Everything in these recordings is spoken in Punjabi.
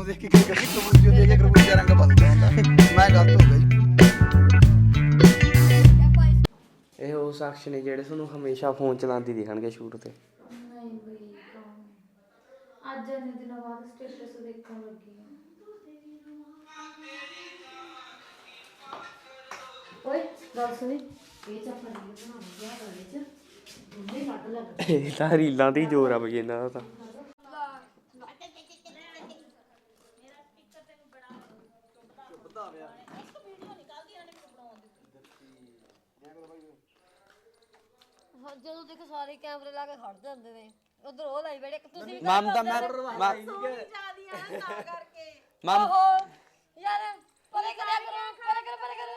ਨੂੰ ਦੇਖ ਕੇ ਕ੍ਰਿਕਟ ਦੀ ਕਬੂਤਰ ਦੇਖ ਕੇ ਕਬੂਤਰ ਰੰਗ ਬਦਲਦਾ ਹੁੰਦਾ ਮੈਂ ਗਲਤ ਹੋ ਗਿਆ ਜੀ। ਇਹ ਉਹ ਸ਼ਖਸ ਨੇ ਜਿਹੜੇ ਤੁਹਾਨੂੰ ਹਮੇਸ਼ਾ ਫੋਨ ਚਲਾਉਂਦੀ ਦਿਖਣਗੇ ਸ਼ੂਟ ਤੇ। ਨਹੀਂ ਬਈ ਕੌਣ ਅੱਜ ਇੰਨੇ ਦਿਨਾਂ ਬਾਅਦ ਸਟੇਟਸ ਦੇਖਣ ਲੱਗੀ ਹਾਂ। ਓਏ ਗੱਲ ਸੁਣੀ। ਇਹ ਚੱਪਲ ਨਹੀਂ ਬਣਾਉਣੀ ਗਿਆ ਗਲੇ ਚ। ਉਹਨੇ ਕੱਢ ਲੱਗ ਇਹ ਤਾਂ ਰੀਲਾਂ ਤੇ ਹੀ ਜ਼ੋਰ ਆ ਬਈ ਇਹਨਾਂ ਦਾ ਤਾਂ ਹਾਂ, ਜਦੋਂ ਦੇਖੋ ਸਾਰੇ ਕੈਮਰੇ ਲਾ ਕੇ ਖੜ ਜਾਂਦੇ ਨੇ ਉਧਰ ਉਹ ਲਾਈ ਬੈਠੇ ਤੁਸੀਂ ਵੀ ਮਮਤਾ ਮੈਂ ਮਮ ਓਹੋ ਯਾਰ ਪਰੇ ਕਰਿਆ ਕਰੋ ਪਰੇ ਕਰ ਪਰੇ ਕਰ।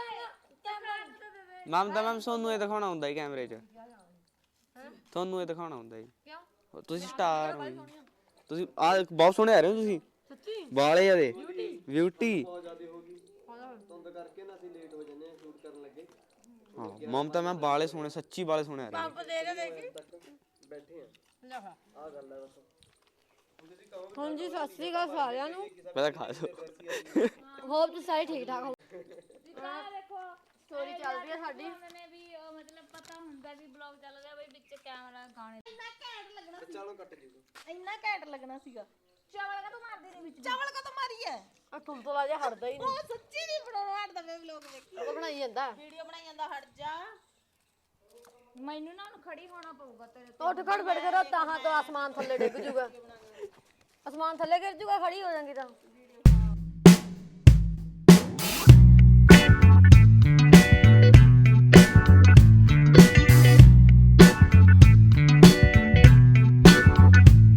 ਕੈਮਰਾ ਮਮਤਾ ਮੈਮ ਤੁਹਾਨੂੰ ਇਹ ਦਿਖਾਉਣਾ ਹੁੰਦਾ ਹੀ ਕੈਮਰੇ 'ਚ। ਤੁਹਾਨੂੰ ਇਹ ਦਿਖਾਉਣਾ ਹੁੰਦਾ ਹੀ। ਕਿਉਂ? ਤੁਸੀਂ ਸਟਾਰ ਹੋ। ਜੀ। ਤੁਸੀਂ ਆ ਬਹੁਤ ਸੋਹਣੇ ਆ ਰਹੇ ਹੋ ਤੁਸੀਂ। ਸੱਚੀ? ਵਾਲੇ ਆ ਦੇ। ਬਿਊਟੀ ਹਾਂ ਮਮਤਾ ਮੈਮ ਵਾਲੇ ਸੋਹਣੇ ਸੱਚੀ ਵਾਲੇ ਸੋਹਣੇ ਆ ਰਹੇ ਪੰਪ ਦੇ ਕੇ। ਦੇਖੀ ਬੈਠੇ ਆ ਆ ਗੱਲ ਹੈ ਹਾਂਜੀ ਸਤਿ ਸ੍ਰੀ ਅਕਾਲ ਸਾਰਿਆਂ ਨੂੰ। ਪਹਿਲਾਂ ਖਾ ਲਓ ਹੋਪ ਤੁਸੀਂ ਸਾਰੇ ਠੀਕ ਠਾਕ ਹੋ? ਸਟੋਰੀ ਚੱਲ ਰਹੀ ਹੈ ਸਾਡੀ। ਨੇ ਵੀ ਉਹ ਮਤਲਬ ਪਤਾ ਹੁੰਦਾ ਵੀ ਬਲੌਗ ਚੱਲ ਰਿਹਾ ਬਈ ਵਿੱਚ ਕੈਮਰਾ ਗਾਣੇ ਇੰਨਾ ਘੈਂਟ ਲੱਗਣਾ ਸੀ। ਚਲੋ ਕੱਟ ਜੀ ਇੰਨਾ ਘੈਂਟ ਲੱਗਣਾ ਸੀਗਾ। ਚਾਵਲ ਕਾ ਤੂੰ ਮਾਰਦੀ ਨਹੀਂ ਵਿੱਚ। ਚਾਵਲ ਕਾ ਤੂੰ ਮਾਰੀ ਹੈ ਆ ਤੁਮ ਤੋਂ ਲਾਜਾ ਹਟਦਾ ਹੀ ਨਹੀਂ ਉਹ ਸੱਚੀ ਨਹੀਂ ਬਣਾਉਣਾ ਹਟਦਾ ਮੈਂ ਵਲੌਗ ਵੇਖੀ ਉਹ ਬਣਾਈ ਜਾਂਦਾ। ਵੀਡੀਓ ਬਣਾਈ ਜਾਂਦਾ ਹਟ ਜਾ। ਮੈਨੂੰ ਨਾ ਹੁਣ ਖੜੀ ਹੋਣਾ ਪਊਗਾ ਤੇਰੇ ਤੋਂ। ਉੱਠ ਖੜ ਬੈਠ ਕਰ ਤਾਹਾਂ ਤੋਂ ਆਸਮਾਨ ਥੱਲੇ ਡਿੱਗ ਜੂਗਾ। ਆਸਮਾਨ ਥੱਲੇ ਗਿਰ ਜੂਗਾ ਖੜੀ ਹੋ ਜਾਏਗੀ ਤਾਂ।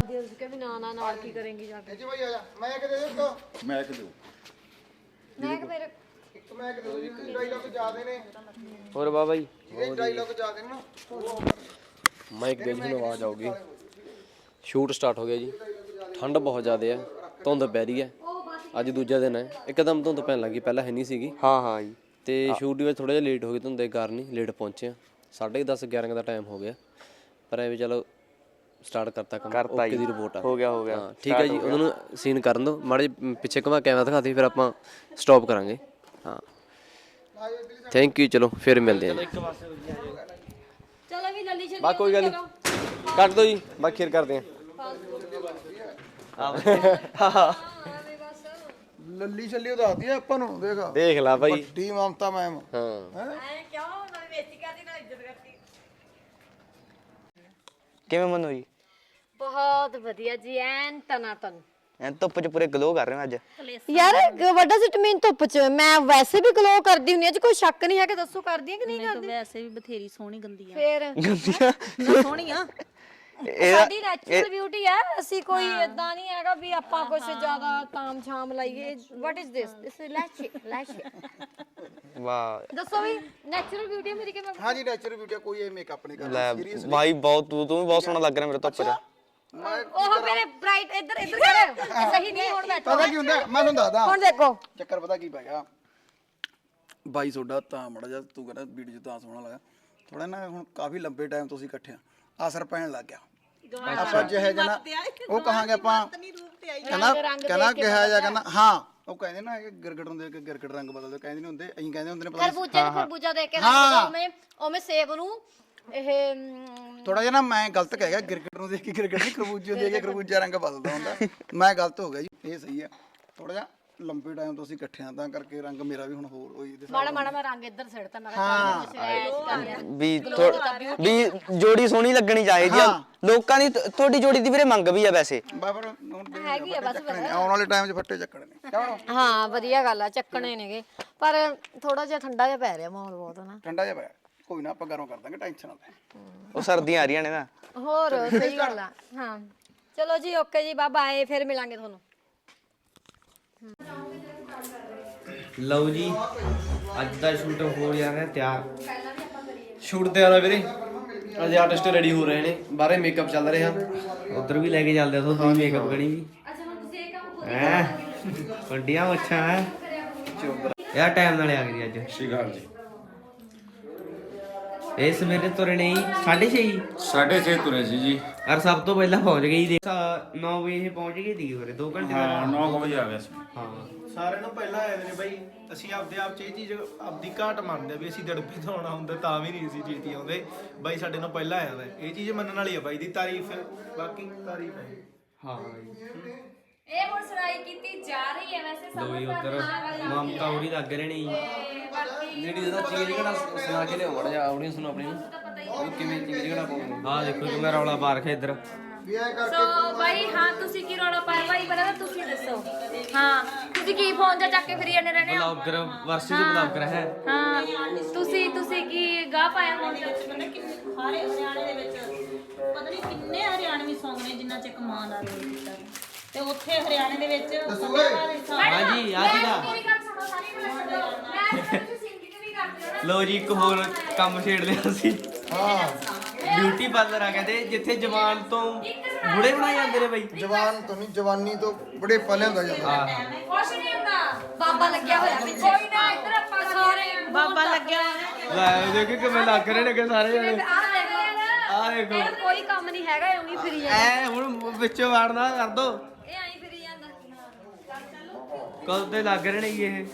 ਦਿਲ ਕੇ ਵੀ ਨਾ ਨਾ ਨਾਲ ਕੀ ਕਰੇਂਗੀ ਜਾ ਕੇ। ਜੀ ਭਾਈ ਆ ਜਾ ਮੈਂ ਇੱਕ ਦੇ ਦਿਓ ਮੈਂ ਕਿ ਦਿਓ ਮੈਂ ਕਿ ਮੇਰੇ ਇੱਕ ਮੈਂ ਇੱਕ ਦੇ ਦਿਓ ਜੀ ਇੱਕ ਡਾਇਲੌਗ ਜ਼ਿਆਦੇ ਨੇ ਹੋਰ ਬਾਬਾ ਜੀ। ਇਹ ਡਾਇਲੌਗ ਜ਼ਿਆਦੇ ਨੇ ਨਾ। ਉਹ ਮਾਈਕ ਦੇ ਜਿਹਨੂੰ ਆਵਾਜ਼ ਆਊਗੀ। ਸ਼ੂਟ ਸਟਾਰਟ ਹੋ ਗਿਆ ਜੀ। ਠੰਡ ਬਹੁਤ ਜ਼ਿਆਦਾ ਹੈ ਧੁੰਦ ਪੈ ਰਹੀ ਹੈ। ਅੱਜ ਦੂਜਾ ਦਿਨ ਹੈ। ਇੱਕਦਮ ਧੁੰਦ ਪੈਣ ਲੱਗੀ ਪਹਿਲਾਂ ਹੈ ਨਹੀਂ ਸੀਗੀ। ਹਾਂ ਹਾਂ ਜੀ। ਤੇ ਸ਼ੂਟ ਵਿੱਚ ਥੋੜਾ ਜਿਹਾ ਲੇਟ ਹੋ ਗਏ ਧੁੰਦ ਦੇ ਕਾਰਨ ਹੀ ਲੇਟ ਪਹੁੰਚੇ ਆ। 10:30 11 ਦਾ ਟਾਈਮ ਹੋ ਗਿਆ। ਪਰ ਐਵੇਂ ਚਲੋ ਸਟਾਰਟ ਕਰਤਾ ਕੰਮ। ਓਕੇ। ਦੀ ਰਿਪੋਰਟ ਆ। ਹੋ ਗਿਆ ਹੋ ਗਿਆ। ਹਾਂ ਠੀਕ ਹੈ ਜੀ। ਉਹਨਾਂ ਨੂੰ ਸੀਨ ਕਰਨ ਦਿਓ। ਮਾੜੇ ਪਿੱਛੇ ਘੁਮਾ ਕੈਮਰਾ ਦਿਖਾਤੀ ਫਿਰ ਆਪਾਂ ਸਟਾਪ ਕਰਾਂਗੇ। ਹਾਂ। ਥੈਂਕ ਯੂ ਚਲੋ ਫਿਰ ਮਿਲਦੇ ਹਾਂ ਜੀ। ਚਲੋ ਵੀ ਲੱਲੀ ਛੱਡੀ ਬਾ ਕੋਈ ਗੱਲ ਨਹੀਂ ਕੱਟ ਦੋ ਜੀ ਬਾਕੀ ਖੇਰ ਕਰਦੇ ਆ ਲੱਲੀ ਛੱਲੀ ਉਦਾਤੀ ਆ ਆਪਾਂ ਨੂੰ ਦੇਖ। ਦੇਖ ਲਾ ਭਾਈ ਟੀ ਮਮਤਾ ਮੈਮ। ਹਾਂ। ਐ ਕਿਉਂ? ਨਾਲ ਬੇਇੱਜ਼ਤੀ ਕਰਦੀ ਨਾਲ ਇੱਜ਼ਤ ਕਰਦੀ। ਕਿਵੇਂ ਮੰਨੋ ਜੀ ਬਹੁਤ ਵਧੀਆ ਜੀ ਐਨ ਤਨਾ ਤਨ ਐ ਧੁੱਪ 'ਚ ਪੂਰੇ ਗਲੋ ਕਰ ਰਹੇ ਹੋ ਅੱਜ। ਯਾਰ ਵੱਡਾ ਸਿੱਟ ਮੀਨ ਧੁੱਪ ਚ ਮੈਂ ਵੈਸੇ ਵੀ ਗਲੋ ਕਰਦੀ ਹੁੰਨੀ ਆ ਜੀ ਕੋਈ ਸ਼ੱਕ ਨਹੀਂ ਹੈ ਕਿ ਦੱਸੋ ਕਰਦੀ ਹੈ ਕਿ ਨਹੀਂ ਕਰਦੀ? ਵੈਸੇ ਵੀ ਬਥੇਰੀ ਸੋਹਣੀ ਗੰਦੀ ਆ। ਫੇਰ? ਗੰਦੀਆਂ? ਸੋਹਣੀ ਆ। ਇਹਦਾ ਸਾਡੀ ਨੈਚੁਰਲ ਬਿਊਟੀ ਹੈ ਅਸੀਂ ਕੋਈ ਇਦਾਂ ਨਹੀਂ ਹੈਗਾ ਵੀ ਆਪਾਂ ਕੁਝ ਜ਼ਿਆਦਾ ਤਾਮ ਛਾਮ ਲਾਈਏ। What is this this is ਲੈਸ਼ੇ ਲੈਸ਼ੇ ਵਾਹ। ਦੱਸੋ ਵੀ ਨੈਚੁਰਲ ਬਿਊਟੀ ਮੇਰੀ ਕਿਵੇਂ ਹਾਂ ਜੀ ਨੈਚੁਰਲ ਬਿਊਟੀ ਕੋਈ ਇਹ ਮੇਕਅਪ ਨਹੀਂ ਕਰਦਾ ਲੈ ਭਾਈ ਬਹੁਤ ਤੂੰ ਤੂੰ ਵੀ ਬਹੁਤ ਸੋਹਣਾ ਲੱਗ ਰਿਹਾ ਮੇਰੇ ਧੁੱਪ 'ਚ। ਉਹ ਮੇਰੇ ਬ੍ਰਾਈਟ ਇੱਧਰ ਇੱਧਰ ਕਰ। ਸਹੀ ਨਹੀਂ ਹੁਣ ਬੈਠੋ। ਪਤਾ ਕੀ ਹੁੰਦਾ? ਮੈਂ ਤੁਹਾਨੂੰ ਦੱਸਦਾ। ਹੁਣ ਦੇਖੋ। ਚੱਕਰ ਪਤਾ ਕੀ ਪੈ ਗਿਆ? ਬਾਈ ਤੁਹਾਡਾ ਤਾਂ ਮੜਾ ਜਾ ਤੂੰ ਕਹਿੰਦਾ ਵੀਡੀਓ ਤਾਂ ਸੋਹਣਾ ਲੱਗਾ। ਥੋੜਾ ਨਾ ਹੁਣ ਕਾਫੀ ਲੰਬੇ ਟਾਈਮ ਤੋਂ ਅਸੀਂ ਇਕੱਠੇ ਆ। ਅਸਰ ਪੈਣ ਲੱਗ ਗਿਆ। ਆਪਾਂ ਜਿਹੇ ਜਨਾ ਉਹ ਕਹਾਂਗੇ ਆਪਾਂ ਕਹਿੰਦਾ ਕਹਿੰਦਾ ਕਿਹਾ ਜਾ ਕਹਿੰਦਾ ਹਾਂ। ਉਹ ਕਹਿੰਦੇ ਨਾ ਇਹ ਗਿਰਗਟ ਦੇਖ ਕੇ ਗਿਰਗਟ ਰੰਗ ਬਦਲਦੇ ਕਹਿੰਦੇ ਨਹੀਂ ਹੁੰਦੇ ਅਸੀਂ ਕਹਿੰਦੇ ਹੁੰਦੇ ਨੇ ਪਤਾ ਖਰਬੂਜੇ ਨੂੰ ਖਰਬੂਜਾ ਦੇਖ ਕੇ ਰੱਖਦਾ ਉਵੇਂ ਉਵੇਂ ਸੇਬ ਨੂੰ ਇਹ ਮ, ਥੋੜਾ ਜਿਹਾ ਨਾ ਮੈਂ ਗਲਤ ਕਹਿ ਗਿਆ ਗਿਰਗਟ ਨੂੰ ਦੇਖ ਕੇ ਗਿਰਗਟ ਨਹੀਂ ਖਰਬੂਜੇ ਨੂੰ ਦੇਖ ਕੇ ਖਰਬੂਜਾ ਰੰਗ ਬਦਲਦਾ ਹੁੰਦਾ। ਮੈਂ ਗਲਤ ਹੋ ਗਿਆ ਜੀ ਇਹ ਸਹੀ ਆ। ਥੋੜਾ ਜਿਹਾ ਲੰਬੇ ਟਾਈਮ ਤੋਂ ਅਸੀਂ ਇਕੱਠੇ ਆ ਤਾਂ ਕਰਕੇ ਰੰਗ ਮੇਰਾ ਵੀ ਹੁਣ ਹੋਰ ਹੋਈ ਇਹਦੇ ਮਾੜਾ ਮਾੜਾ ਮੈਂ ਰੰਗ ਇੱਧਰ ਸਿੱਟਦਾ ਮੈਂ ਕਿਹਾ ਚੱਲ ਵੀ ਥੋ- ਵੀ ਜੋੜੀ ਸੋਹਣੀ ਲੱਗਣੀ ਚਾਹੀਦੀ ਆ। ਲੋਕਾਂ ਦੀ ਤ- ਤੁਹਾਡੀ ਜੋੜੀ ਦੀ ਵੀਰੇ ਮੰਗ ਵੀ ਆ ਵੈਸੇ। ਬਾਬਰ ਹੈਗੀ ਆ ਬਸ ਆਉਣ ਵਾਲੇ ਟਾਈਮ 'ਚ ਫੱਟੇ ਚੱਕਣੇ ਨੇ। ਕਿਉਂ ਹਾਂ ਵਧੀਆ ਗੱਲ ਆ ਚੱਕਣੇ ਨੇਗੇ। ਪਰ ਥੋੜਾ ਜਿਹਾ ਠੰਡਾ ਜਿਹਾ ਪੈ ਰਿਹਾ ਮਾਹੌਲ ਬਹੁਤ ਨਾ ਠੰਡਾ ਜਿਹਾ ਪਿਆ ਕੋਈ ਨਾ ਆਪਾਂ ਗਰਮ ਕਰ ਦਾਂਗੇ ਟੈਨਸ਼ਨ ਨਾ ਲੈ ਉਹ ਸਰਦੀਆਂ ਆ ਰਹੀਆਂ ਨੇ ਨਾ। ਹੋਰ ਸਹੀ ਗੱਲ ਆ। ਹਾਂ। ਚਲੋ ਜੀ ਓਕੇ ਜੀ ਬਾਏ ਬਾਏ ਫਿਰ ਮਿਲਾਂਗੇ ਤੁਹਾਨੂੰ। ਲਓ ਜੀ ਅੱਜ ਦਾ ਸ਼ੂਟ ਹੋ ਰਿਹਾ ਤਿਆਰ। ਸ਼ੂਟ ਤੇ ਆਣਾ ਵੀਰੇ। ਅੱਜ ਆਰਟਿਸਟ ਰੈਡੀ ਹੋ ਰਹੇ ਨੇ ਬਾਹਰੇ ਮੇਕਅਪ ਚੱਲ ਰਿਹਾ। ਉਧਰ ਵੀ ਲੈ ਕੇ ਚੱਲਦੇ ਆ ਤੁਹਾਨੂੰ ਮੇਕਅਪ ਕਰੀ ਵੀ। ਅੱਛਾ ਹੁਣ ਤੁਸੀਂ ਇਹ ਕੰਮ ਹੈ ਵੱਡੀਆਂ ਮੱਛਾਂ ਹੈ? ਯਾਰ ਟਾਈਮ ਨਾਲ ਆ ਗਈ ਅੱਜ। ਅਕਾਲ ਜੀ। ਇਹ ਸਵੇਰੇ ਤੁਰੇ ਨਹੀਂ 6:30 ਸਾਢੇ ਛੇ ਤੁਰੇ ਸੀ ਜੀ। ਔਰ ਸਭ ਤੋਂ ਪਹਿਲਾਂ ਪਹੁੰਚ ਗਈ ਦੇ 9 ਵਜੇ ਇਹ ਪਹੁੰਚ ਗਈ ਦੀ ਉਰੇ 2 ਘੰਟੇ ਹਾਂ 9 ਵਜੇ ਆ ਗਿਆ ਸੀ। ਹਾਂ। ਸਾਰਿਆਂ ਨੂੰ ਪਹਿਲਾਂ ਆਏ ਨੇ ਬਾਈ ਅਸੀਂ ਆਪਦੇ ਆਪ ਚ ਇਹ ਚੀਜ਼ ਆਪਦੀ ਘਾਟ ਮੰਨਦੇ ਵੀ ਅਸੀਂ ਦੜਪੇ ਤੋਂ ਆਉਣਾ ਹੁੰਦਾ ਤਾਂ ਵੀ ਨਹੀਂ ਅਸੀਂ ਛੇਤੀ ਆਉਂਦੇ। ਬਾਈ ਸਾਡੇ ਨੂੰ ਪਹਿਲਾਂ ਆਇਆ ਵਾ ਇਹ ਚੀਜ਼ ਮੰਨਣ ਵਾਲੀ ਆ ਬਾਈ ਦੀ ਤਾਰੀਫ ਬਾਕੀ ਤਾਰੀਫ ਹੈ। ਹਾਂ। ਇਹ ਹੁਣ ਸੁਣਾਈ ਕੀਤੀ ਜਾ ਰਹੀ ਹੈ ਵੈਸੇ ਦੋਈ ਸਮਝ ਉਧਰ ਮਮਤਾ ਉਰੀ ਲੱਗ ਰਹੇ ਨੇ ਜੀ। ਜਿਹੜੀ ਜਿਹਦਾ ਚੀਜ਼ ਘੜਾ ਸੁਣਾ ਕੇ ਲਿਆਓ ਮੜਾ ਜਾ ਆਡੀਅנס ਨੂੰ ਆਪਣੀ। ਨੂੰ ਉਹ ਕਿਵੇਂ ਚੀਜ਼ ਘੜਾ ਪਾਉਂਦੇ ਆਹ ਦੇਖੋ ਕਿ ਮੈਂ ਰੌਲਾ ਪਾ ਰੱਖਿਆ ਇੱਧਰ। ਸੋ ਬਾਈ ਹਾਂ ਤੁਸੀਂ ਕੀ ਰੌਲਾ ਪਾਇਆ? ਬਾਈ ਪਹਿਲਾਂ ਤਾਂ ਤੁਸੀਂ ਦੱਸੋ। ਹਾਂ ਤੁਸੀਂ ਕੀ ਫੋਨ 'ਚ ਚੱਕ ਕੇ ਫਰੀ ਜਾਂਦੇ ਰਹਿੰਦੇ ਹੋ? ਬਲੌਗਰ ਵਰਸੀ ਦੀ ਬਲੌਗਰ ਹੈ। ਹਾਂ ਤੁਸੀਂ ਤੁਸੀਂ ਕੀ ਗਾਹ ਪਾਇਆ 'ਚ ਪਤਾ ਕਿ ਸਾਰੇ ਹਰਿਆਣੇ ਦੇ ਵਿੱਚ ਪਤਾ ਨਹੀਂ ਕਿੰਨੇ ਹਰਿਆਣਵੀ Song ਨੇ ਜਿੰਨਾ ਚ ਇੱਕ ਮਾਂ ਦਾ ਰੋਲ ਕੀਤਾ ਹੈ। ਤੇ ਉੱਥੇ ਹਰਿਆਣੇ ਦੇ ਵਿੱਚ ਦੇ ਹਾਂਜੀ ਆ ਸੀਗਾ ਮੇਰੀ ਗੱਲ ਸੁਣੋ ਸਾਰੀ ਗੱਲ ਛੱਡੋ ਮੈਂ ਤੁਸੀਂ ਸਿੰਗਿੰਗ ਵੀ ਕਰਦੇ ਹੋ ਨਾ ਲੋ ਜੀ ਇੱਕ ਹੋਰ ਕੰਮ ਛੇੜ ਲਿਆ ਸੀ। ਹਾਂ। ਬਿਊਟੀ ਪਾਰਲਰ ਆ ਕਹਿੰਦੇ ਜਿੱਥੇ ਜਵਾਨ ਤੋਂ ਬੁੜੇ ਬਣਾਏ ਜਾਂਦੇ ਨੇ ਬਈ। ਜਵਾਨ ਤੋਂ ਨਹੀਂ ਜਵਾਨੀ ਤੋਂ ਬੜੇ ਪਲਿਆਂ ਦਾ ਜਾਂਦਾ। ਹਾਂ। ਕੁਛ ਨਹੀਂ ਹੁੰਦਾ। ਬਾਬਾ ਲੱਗਿਆ ਹੋਇਆ ਪਿੱਛੇ। ਕੋਈ ਨਾ ਇੱਧਰ ਆਪਾਂ ਸਾਰੇ ਬਾਬਾ ਲੱਗਿਆ ਹੋਇਆ। ਲੈ ਦੇਖੋ ਕਿਵੇਂ ਲੱਗ ਰਹੇ ਨੇ ਕਿ ਸਾਰੇ ਜਣੇ। ਆਹ ਦੇਖੋ। ਆ ਦੇਖੋ। ਇਹ ਕੋਈ ਕੰਮ ਨਹੀਂ ਹੈਗਾ ਇਹ ਉਹੀ ਫਿਰੀ ਜਾਂਦਾ। ਐ ਹੁਣ ਵਿੱਚੋਂ ਵਾੜਨਾ ਕਰ ਦੋ। ਇਹ ਐਂ ਫਿਰੀ ਜਾਂਦਾ। ਕਦੋਂ ਤੇ ਲੱਗ ਰਹੇ ਨੇ ਇਹ?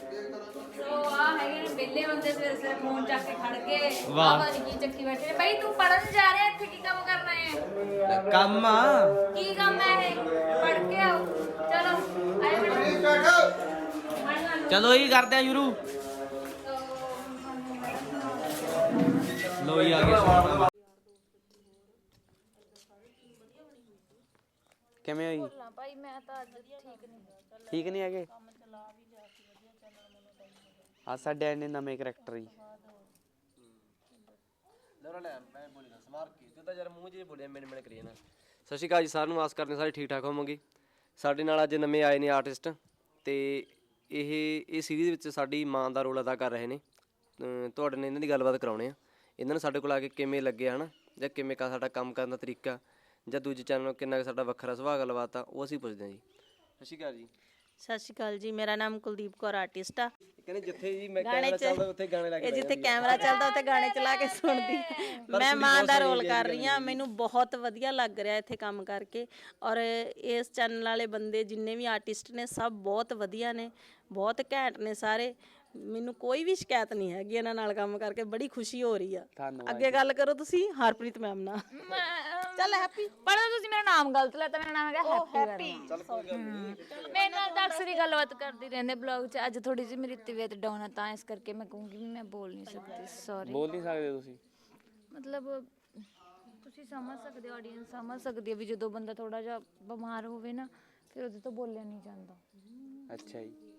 ਵਿਹਲੇ ਬੰਦੇ ਸਵੇਰੇ ਸਵੇਰੇ ਫੋਨ ਚੱਕ ਕੇ ਖੜ ਕੇ ਵਾਹ। ਬਾਬਾ ਜੀ ਕੀ ਚੱਕੀ ਬੈਠੇ ਨੇ। ਬਈ ਤੂੰ ਪੜਨ ਜਾ ਰਿਹਾ ਇੱਥੇ ਕੀ ਕੰਮ ਕਰਨਾ ਹੈ? ਕੰਮ ਆ? ਕੀ ਕੰਮ ਹੈ ਇਹ? ਪੜ ਕੇ ਆਓ। ਚਲੋ ਆਏ ਮੈਡਮ ਚਲੋ ਇਹ ਕਰਦੇ ਆ ਯੂਰੂ ਲੋ ਹੀ ਆ ਗਿਆ ਕਿਵੇਂ ਹੋਈ? ਭਾਈ ਮੈਂ ਤਾਂ ਅੱਜ ਠੀਕ ਨਹੀਂ। ਠੀਕ ਨਹੀਂ ਹੈਗੇ? ਆ ਸਾਡੇ ਨੇ ਨਵੇਂ ਕਰੈਕਟਰ ਜੀ। ਲੈ ਲੈ, ਮੈਂ ਬੋਲੀ ਨਾ ਸਮਾਰ ਕੇ? ਤੂੰ ਤਾਂ ਯਾਰ ਮੂੰਹ ਜੇ ਬੋਲਿਆ ਮੇਰੇ ਮੇਰੇ ਕਰੀ ਨਾ ਸਤਿ ਸ਼੍ਰੀ ਅਕਾਲ ਜੀ, ਸਾਰਿਆਂ ਨੂੰ ਆਸ ਕਰਦੇ ਸਾਰੇ ਠੀਕ ਠਾਕ ਹੋਵੋਗੇ। ਸਾਡੇ ਨਾਲ ਅੱਜ ਨਵੇਂ ਆਏ ਨੇ ਆਰਟਿਸਟ ਤੇ ਇਹ ਇਹ ਸੀਰੀਜ਼ ਵਿੱਚ ਸਾਡੀ ਮਾਂ ਦਾ ਰੋਲ ਅਦਾ ਕਰ ਰਹੇ ਨੇ। ਤੁਹਾਡੇ ਨਾਲ ਇਹਨਾਂ ਦੀ ਗੱਲਬਾਤ ਕਰਾਉਣੇ ਆ। ਇਹਨਾਂ ਨੂੰ ਸਾਡੇ ਕੋਲ ਆ ਕੇ ਕਿਵੇਂ ਲੱਗਿਆ ਹਨਾ, ਜਾਂ ਕਿਵੇਂ ਕਾ ਸਾਡਾ ਕੰਮ ਕਰਨ ਦਾ ਤਰੀਕਾ, ਜਾਂ ਦੂਜੇ ਚੈਨਲ ਨਾਲ ਕਿੰਨਾ ਕੁ ਸਾਡਾ ਵੱਖਰਾ ਸੁਭਾਅ ਗੱਲਬਾਤ ਆ, ਉਹ ਅਸੀਂ ਪੁੱਛਦੇ ਹਾਂ ਜੀ। ਸਤਿ ਸ਼੍ਰੀ ਅਕਾਲ ਜੀ। ਸਤਿ ਸ਼੍ਰੀ ਅਕਾਲ ਜੀ ਮੇਰਾ ਨਾਮ ਕੁਲਦੀਪ ਕੌਰ ਆਰਟਿਸਟ ਆ। ਕਹਿੰਦੇ ਜਿੱਥੇ ਜੀ ਮੈਂ ਗਾਣੇ ਕੈਮਰਾ ਚ ਚੱਲਦਾ ਉੱਥੇ ਗਾਣੇ ਲੱਗ ਇਹ ਜਿੱਥੇ ਕੈਮਰਾ ਚੱਲਦਾ ਉੱਥੇ ਗਾਣੇ ਚਲਾ ਕੇ ਸੁਣਦੀ। ਮੈਂ ਮਾਂ ਦਾ ਰੋਲ ਕਰ ਰਹੀ ਹਾਂ ਮੈਨੂੰ ਬਹੁਤ ਵਧੀਆ ਲੱਗ ਰਿਹਾ ਇੱਥੇ ਕੰਮ ਕਰਕੇ। ਔਰ ਇਸ ਚੈਨਲ ਵਾਲੇ ਬੰਦੇ ਜਿੰਨੇ ਵੀ ਆਰਟਿਸਟ ਨੇ ਸਭ ਬਹੁਤ ਵਧੀਆ ਨੇ ਬਹੁਤ ਘੈਂਟ ਨੇ ਸਾਰੇ। ਮੈਨੂੰ ਕੋਈ ਵੀ ਸ਼ਿਕਾਇਤ ਨਹੀਂ ਹੈਗੀ ਇਹਨਾਂ ਨਾਲ ਕੰਮ ਕਰਕੇ ਬੜੀ ਖੁਸ਼ੀ ਹੋ ਰਹੀ ਆ। ਅੱਗੇ ਗੱਲ ਕਰੋ ਤੁਸੀਂ ਹਰਪ੍ਰੀਤ ਮੈਮ ਨਾਲ। ਚੱਲ ਹੈਪੀ। ਪੜੋ ਤੁਸੀਂ ਮੇਰਾ ਨਾਮ ਗਲਤ ਲੈਤਾ ਮੇਰਾ ਨਾਮ ਹੈਗਾ ਹੈਪੀ ਮੇਰੇ ਨਾਲ ਤਾਂ ਅਕਸਰ ਹੀ। ਗੱਲਬਾਤ ਕਰਦੀ ਰਹਿੰਦੇ ਬਲੌਗ 'ਚ। ਅੱਜ ਥੋੜੀ ਜਿਹੀ ਮੇਰੀ ਤਬੀਅਤ ਡਾਊਨ ਹੈ ਤਾਂ ਇਸ ਕਰਕੇ ਮੈਂ ਕਹੂੰਗੀ ਵੀ ਮੈਂ ਬੋਲ ਨਹੀਂ ਸਕਦੀ ਸੌਰੀ ਬੋਲ ਨਹੀਂ ਸਕਦੇ ਤੁਸੀਂ। ਮਤਲਬ ਤੁਸੀਂ ਸਮਝ ਸਕਦੇ ਹੋ ਆਡੀਅנס ਸਮਝ ਸਕਦੀ ਹੈ ਵੀ ਜਦੋਂ ਬੰਦਾ ਥੋੜਾ ਜਿਹਾ ਬਿਮਾਰ ਹੋਵੇ ਨਾ ਫਿਰ ਉਹਦੇ ਤੋਂ ਬੋਲਿਆ ਨਹੀਂ ਜਾਂਦਾ। ਅੱਛਾ ਜੀ।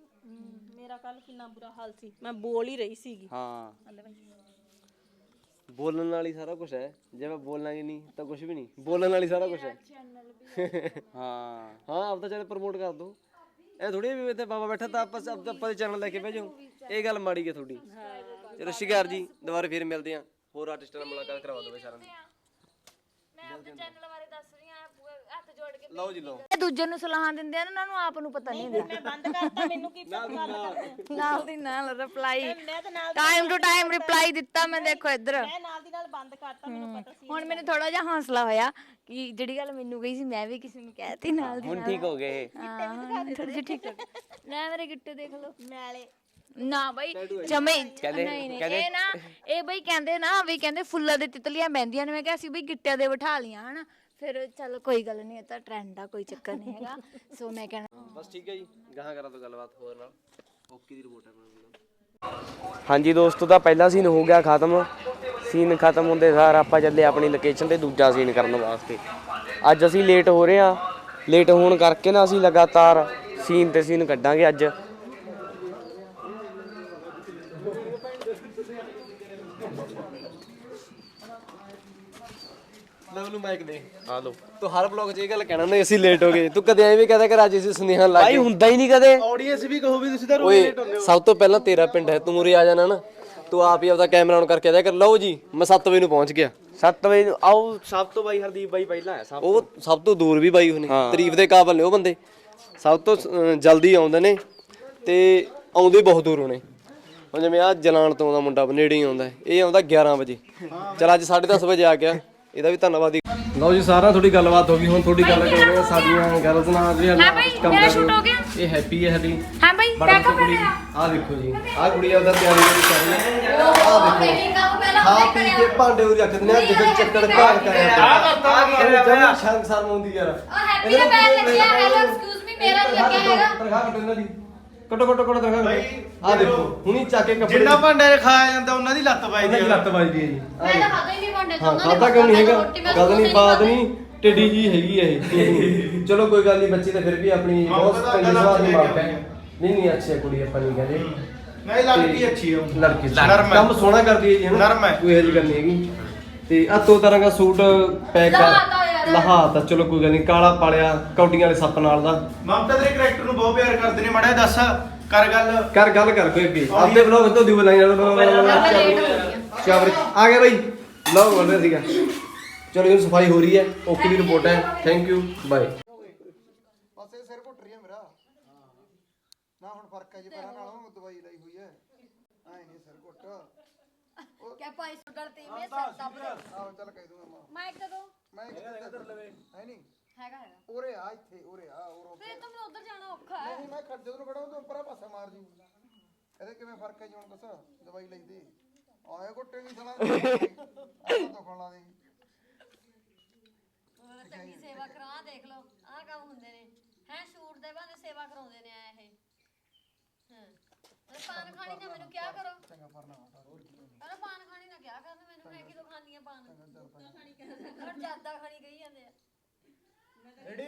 ਮੇਰਾ ਕੱਲ ਕਿੰਨਾ ਬੁਰਾ ਹਾਲ ਸੀ। ਮੈਂ ਬੋਲ ਹੀ ਰਹੀ ਸੀਗੀ। ਹਾਂ। ਬੋਲਣ ਨਾਲ ਹੀ ਸਾਰਾ ਕੁਝ ਹੈ। ਜੇ ਮੈਂ ਬੋਲਾਂਗੇ ਨਹੀਂ ਤਾਂ ਕੁਝ ਵੀ ਨਹੀਂ। ਬੋਲਣ ਨਾਲ ਹੀ ਸਾਰਾ ਕੁਝ ਹੈ। ਹਾਂ। ਹਾਂ ਆਪ ਤਾਂ ਚੈਨਲ ਪ੍ਰਮੋਟ ਕਰ ਦੋ। ਇਹ ਥੋੜੀ ਵੀ ਇੱਥੇ ਬਾਬਾ ਬੈਠਾ ਤਾਂ ਆਪਾਂ ਆਪ ਆਪਾਂ ਦੇ ਚੈਨਲ ਲੈ ਕੇ ਭੇਜੋ ਇਹ ਗੱਲ ਮਾੜੀ ਹੈ ਤੁਹਾਡੀ। ਚਲੋ ਸ਼ਿਕਾਰ ਜੀ ਦੁਬਾਰਾ ਫੇਰ ਮਿਲਦੇ ਆਂ ਹੋਰ ਆਰਟਿਸਟਾਂ ਨਾਲ ਮੁਲਾਕਾਤ ਕਰਵਾ ਦਿਓ ਬਈ ਸਾਰਿਆਂ ਨੂੰ ਮੈਂ ਆਪਣੇ ਚੈਨਲ ਬਾਰੇ ਦੱਸ ਹਾਂ ਲਓ ਜੀ ਲਓ। ਇਹ ਦੂਜੇ ਨੂੰ ਸਲਾਹਾਂ ਦਿੰਦੇ ਆ ਨਾ ਉਹਨਾਂ ਨੂੰ ਆਪ ਨੂੰ ਪਤਾ ਨਹੀਂ ਹੁੰਦਾ ਮੈਂ ਬੰਦ ਕਰਤਾ ਮੈਨੂੰ ਕੀ ਪਤਾ ਗੱਲ ਨਾਲ। ਦੀ ਨਾਲ ਰਿਪਲਾਈ ਮੈਂ ਤਾਂ ਨਾਲ ਟਾਈਮ ਟੂ ਟਾਈਮ ਰਿਪਲਾਈ ਦਿੱਤਾ ਮੈਂ ਦੇਖੋ ਇੱਧਰ। ਮੈਂ ਨਾਲ ਦੀ ਨਾਲ ਬੰਦ ਕਰਤਾ ਮੈਨੂੰ ਪਤਾ ਸੀ ਹੁਣ ਮੈਨੂੰ ਥੋੜਾ ਜਿਹਾ ਹੌਸਲਾ ਹੋਇਆ ਕਿ ਜਿਹੜੀ ਗੱਲ ਮੈਨੂੰ ਕਹੀ ਸੀ ਮੈਂ ਵੀ ਕਿਸੇ ਨੂੰ ਕਹਿਤੀ ਨਾਲ ਦੀ ਹੁਣ ਨਾਲ। ਠੀਕ ਹੋ ਗਏ ਇਹ। ਹਾਂ ਥੋੜੀ ਜਿਹੀ ਠੀਕ ਹੋ ਲੈ ਮੇਰੇ ਗਿੱਟੇ ਦੇਖ ਲਓ। ਮੈਲੇ ਨਾ ਬਈ ਜਮੇ। ਨਹੀਂ ਨਹੀਂ ਇਹ ਨਾ ਇਹ ਬਈ ਕਹਿੰਦੇ ਨਾ ਵੀ ਕਹਿੰਦੇ ਫੁੱਲਾਂ ਦੇ ਤਿਤਲੀਆਂ ਬੈੰਦੀਆਂ ਨੇ। ਮੈਂ ਕਿਹਾ ਸੀ ਬਈ ਗਿੱਟਿਆਂ ਦੇ ਬਿਠਾ ਲੀਆਂ ਹਨਾ? ਫਿਰ ਚੱਲ ਕੋਈ ਗੱਲ ਨਹੀਂ ਇਹ ਤਾਂ ਟ੍ਰੈਂਡ ਆ ਕੋਈ ਚੱਕਰ ਨਹੀਂ ਹੈਗਾ। ਸੋ ਮੈਂ ਕਹਿਣਾ ਬਸ ਠੀਕ ਹੈ ਜੀ ਗਾਹਾਂ ਕਰਾਂ ਤੋਂ ਗੱਲਬਾਤ ਹੋਰ ਨਾਲ। ਓਕੇ ਦੀ ਰਿਪੋਰਟ ਹੈ ਹਾਂਜੀ ਦੋਸਤੋ ਦਾ ਪਹਿਲਾ ਸੀਨ ਹੋ ਗਿਆ ਖਤਮ। ਸੀਨ ਖਤਮ ਹੁੰਦੇ ਸਾਰ ਆਪਾਂ ਚੱਲੇ ਆਪਣੀ ਲੋਕੇਸ਼ਨ ਤੇ ਦੂਜਾ ਸੀਨ ਕਰਨ ਵਾਸਤੇ। ਅੱਜ ਅਸੀਂ ਲੇਟ ਹੋ ਰਹੇ ਆ ਲੇਟ ਹੋਣ ਕਰਕੇ ਨਾ ਅਸੀਂ ਲਗਾਤਾਰ ਸੀਨ ਤੇ ਸੀਨ ਕੱਢਾਂਗੇ ਅੱਜ। ਲਵ ਨੂੰ ਮਾਈਕ ਦੇ। ਆ ਲੋ ਤੂੰ ਹਰ ਬਲੌਗ 'ਚ ਇਹ ਗੱਲ ਕਹਿਣਾ ਨਹੀਂ ਅਸੀਂ ਲੇਟ ਹੋ ਗਏ। ਤੂੰ ਕਦੇ ਐਵੇਂ ਕਹਦਾ ਕਰ ਅੱਜ ਅਸੀਂ ਸੁਨੇਹਾ ਲਾ ਭਾਈ ਕੇ ਹੁੰਦਾ ਹੀ ਨਹੀਂ ਕਦੇ। ਆਡੀਅנס ਵੀ ਕਹੋ ਵੀ ਤੁਸੀਂ ਤਾਂ ਓਏ ਸਭ ਤੋਂ ਪਹਿਲਾਂ ਤੇਰਾ ਪਿੰਡ ਹੈ ਤੂੰ ਉਰੇ ਆ ਜਾਣਾ ਨਾ। ਤੂੰ ਆਪ ਹੀ ਆਪਦਾ ਕੈਮਰਾ ਔਨ ਕਰਕੇ ਆਇਆ ਕਰ। ਲਓ ਜੀ ਮੈਂ 7 ਵਜੇ ਨੂੰ ਪਹੁੰਚ ਗਿਆ। 7 ਵਜੇ ਨੂੰ ਆਓ। ਸਭ ਤੋਂ ਬਾਈ ਹਰਦੀਪ ਬਾਈ ਪਹਿਲਾਂ ਹੈ ਸਭ ਉਹ ਸਭ ਤੋਂ ਦੂਰ ਵੀ ਬਾਈ ਉਹਨੇ ਤਾਰੀਫ ਦੇ ਕਾਬਲ ਨੇ ਉਹ ਬੰਦੇ। ਸਭ ਤੋਂ ਅਹ, ਜਲਦੀ ਆਉਂਦੇ ਨੇ ਤੇ ਆਉਂਦੇ ਬਹੁਤ ਦੂਰ ਹੋਣੇ। ਹੁਣ ਜਿਵੇਂ ਆ ਜਲਾਣ ਤੋਂ ਆਉਂਦਾ ਮੁੰਡਾ ਨੇੜੇ ਹੀ ਆਉਂਦਾ ਹੈ। ਇਹ ਆਉਂਦਾ 11 ਵਜੇ। ਚਲ ਅੱਜ 10:30 ਵਜੇ ਆ ਗਿਆ। ਇਹਦਾ ਵੀ ਧੰਨਵਾਦ ਲਓ ਜੀ ਸਾਰਾ ਤੁਹਾਡੀ ਗੱਲਬਾਤ ਹੋ ਗਈ ਹੁਣ ਤੁਹਾਡੀ ਗੱਲ ਕਰਦੇ ਆ ਸਾਡੀਆਂ ਗਰਲਸ ਨਾਲ ਜੀ ਹਾਂ ਬਈ ਮੇਰਾ ਸ਼ੂਟ ਹੋ ਗਿਆ। ਇਹ ਹੈਪੀ ਹੈ ਸਾਡੀ। ਹਾਂ ਬਈ ਬੜਾ ਬੈਕਅਪ ਕੁੜੀ ਆਹ ਦੇਖੋ ਜੀ ਆਹ ਕੁੜੀ ਆਪਦਾ ਤਿਆਰੀ ਕਰੀ ਕਰ ਰਹੀ ਹੈ। ਆਹ ਦੇਖੋ। ਖਾ ਪੀ ਕੇ ਭਾਂਡੇ ਉਰੀ ਰੱਖ ਦਿੰਦੇ ਆ ਜਿਵੇਂ ਚੱਕਰ ਘਾਰ ਕਰਿਆ। ਆ ਕੀ ਕਰਿਆ ਜਮਾ ਸ਼ੰਕ ਸ਼ਰਮ ਆਉਂਦੀ ਯਾਰ। ਹੈਪੀ ਦਾ ਬੈਲ ਲੱਗਿਆ ਹੈਲੋ ਐਕਸਕਿਊਜ਼ ਮੀ ਮੇਰਾ ਨਹੀਂ ਲੱਗਿਆ ਹੈਗਾ। ਤਨਖਾਹ ਕੱਟੋ ਇਹਨਾਂ ਦੀ। ਕੱਟੋ ਕੱਟੋ ਕੱਟੋ ਤਨਖਾਹ ਆ ਦੇਖੋ ਹੁਣੀ ਚੱਕ ਕੇ ਕੱਪੜੇ ਜਿੰਨਾ ਭਾਂਡੇ ਖਾਇਆ ਜਾਂਦਾ ਉਹਨਾਂ ਦੀ ਲੱਤ ਵੱਜਦੀ ਇਹਨਾਂ ਦੀ ਆ। ਲੱਤ ਵੱਜਦੀ ਹੈ ਜੀ। ਆਹ ਮੈਂ ਤਾਂ ਖਾਦਾ ਹੀ ਨਹੀਂ ਭਾਂਡੇ ਹਾਂ ਖਾਦਾ ਕਿਉਂ ਨਹੀਂ ਹੈਗਾ? ਗੱਲ ਨਹੀਂ ਬਾਤ ਨਹੀਂ ਟਿੱਡੀ ਜੀ ਹੈਗੀ ਹੈ ਇਹ ਚਲੋ ਕੋਈ ਗੱਲ ਨਹੀਂ ਬੱਚੀ ਤਾਂ ਫਿਰ ਵੀ ਆਪਣੀ ਬਹੁਤ ਤਾਂ ਚੰਗੀ ਗੱਲਾਂ ਸਵਾਦ ਨਹੀਂ ਨਹੀਂ ਅੱਛੀ ਹੈ ਕੁੜੀ ਆਪਾਂ ਨਹੀਂ ਕਹਿੰਦੇ। ਨਹੀਂ ਲੱਗਦੀ ਅੱਛੀ ਆ ਉਹ। ਲੜਕੀ ਨਰਮ ਹੈ। ਕੰਮ ਸੋਹਣਾ ਕਰਦੀ ਹੈ ਜੀ ਨਰਮ ਹੈ। ਕੋਈ ਇਹੋ ਜਿਹੀ ਗੱਲ ਨਹੀਂ ਹੈਗੀ। ਤੇ ਆ ਦੋ ਤਰ੍ਹਾਂ ਦਾ ਸੂਟ ਪੈਕ ਲਹਾਤਾ ਕਰ ਲਹਾਤਾ ਚਲੋ ਕੋਈ ਗੱਲ ਨਹੀਂ ਕਾਲਾ ਪਾਲਿਆ ਕੌਡੀਆਂ ਵਾਲੇ ਸੱਪ ਨਾਲ ਦਾ। ਮਮਤਾ ਤੇਰੇ ਕਰੈਕਟਰ ਨੂੰ ਬਹੁਤ ਪਿਆਰ ਕਰਦੇ ਨੇ ਮੜਾ ਦੱਸ ਕਰ ਗੱਲ। ਕਰ ਗੱਲ ਕਰ ਕੋਈ ਅੱਗੇ। ਆਪਦੇ ਵਲੌਗ ਤੋਂ ਦੀ ਬੁਲਾਈ ਚਾਵਰ ਆ ਗਿਆ ਬਈ। ਵਲੌਗ ਬਣ ਰਿਹਾ ਸੀਗਾ। ਚਲੋ ਜੀ ਸਫ਼ਾਈ ਹੋ ਰਹੀ ਹੈ। ਓਕੇ ਦੀ ਰਿਪੋਰਟ ਹੈ। ਥੈਂਕ ਯੂ ਬਾਏ ਬਸ ਇਹ ਸਿਰ ਘੁੱਟ ਰਹੀ ਹੈ ਮੇਰਾ। ਨਾ ਹੁਣ ਫ਼ਰਕ ਹੈ ਜੀ ਪਹਿਲਾਂ ਨਾਲੋਂ ਦਵਾਈ ਲਈ ਹੋਈ ਹੈ। ਐ ਨਹੀਂ ਸਿਰ ਘੁੱਟ। ਕਿਆ ਪਾਈ ਸੁਡਰ ਤੇ ਮੇ ਸਰ ਦਬ ਆਹੋ ਚੱਲ ਕਹਿ ਦੂੰਗਾ ਮਾਂ। ਮੈਂ ਕਦੋਂ ਮੈਂ ਕਿੱਥੇ ਲਵੇ। ਹੈ ਨਹੀਂ? ਹੈਗਾ ਹੈਗਾ। ਉਰੇ ਆ ਇੱਥੇ ਉਰੇ ਆ ਉਰੋਂ ਫਿਰ ਤਾਂ ਮੈਨੂੰ ਉਧਰ ਜਾਣਾ ਔਖਾ ਹੈ। ਨਹੀਂ ਮੈਂ ਖੜ ਜਦੋਂ ਖੜਾ ਉਦੋਂ ਪਰਾ ਪਾਸਾ ਮਾਰ ਜੂ। ਇਹਦੇ ਕਿਵੇਂ ਫ਼ਰਕ ਹੈ ਜੀ ਹੁਣ ਦੱਸ? ਦਵਾਈ ਲੈਂਦੀ ਆਏ ਘੁੱਟੇ ਨਹੀਂ ਸਲਾ। ਆਹ ਤੋਂ ਖਲਾ ਦੇ। ਉਹ ਚੰਗੀ ਸੇਵਾ ਕਰਾ ਦੇਖ ਲਓ। ਆਹ ਕੰਮ ਹੁੰਦੇ ਨੇ। ਹੈ ਸ਼ੂਟ ਦੇ ਬਾਅਦ ਸੇਵਾ ਕਰਾਉਂਦੇ ਨੇ ਆ ਇਹ। ਹਾਂ। ਪਾਨ ਖਾਣੀ ਨਾ ਮੈਨੂੰ ਕਿਆ ਕਰੋ? ਅਰੇ ਪਾਨ ਖਾਣੀ ਨਾ ਕਿਆ ਕਰਨ ਮੈਂ ਕਿਦੋਂ ਖਾਣੀ ਆ ਪਾਨ ਅਰ ਜ਼ਿਆਦਾ ਖਾਣੀ ਕਹੀ ਜਾਂਦੇ ਆ। Ready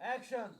action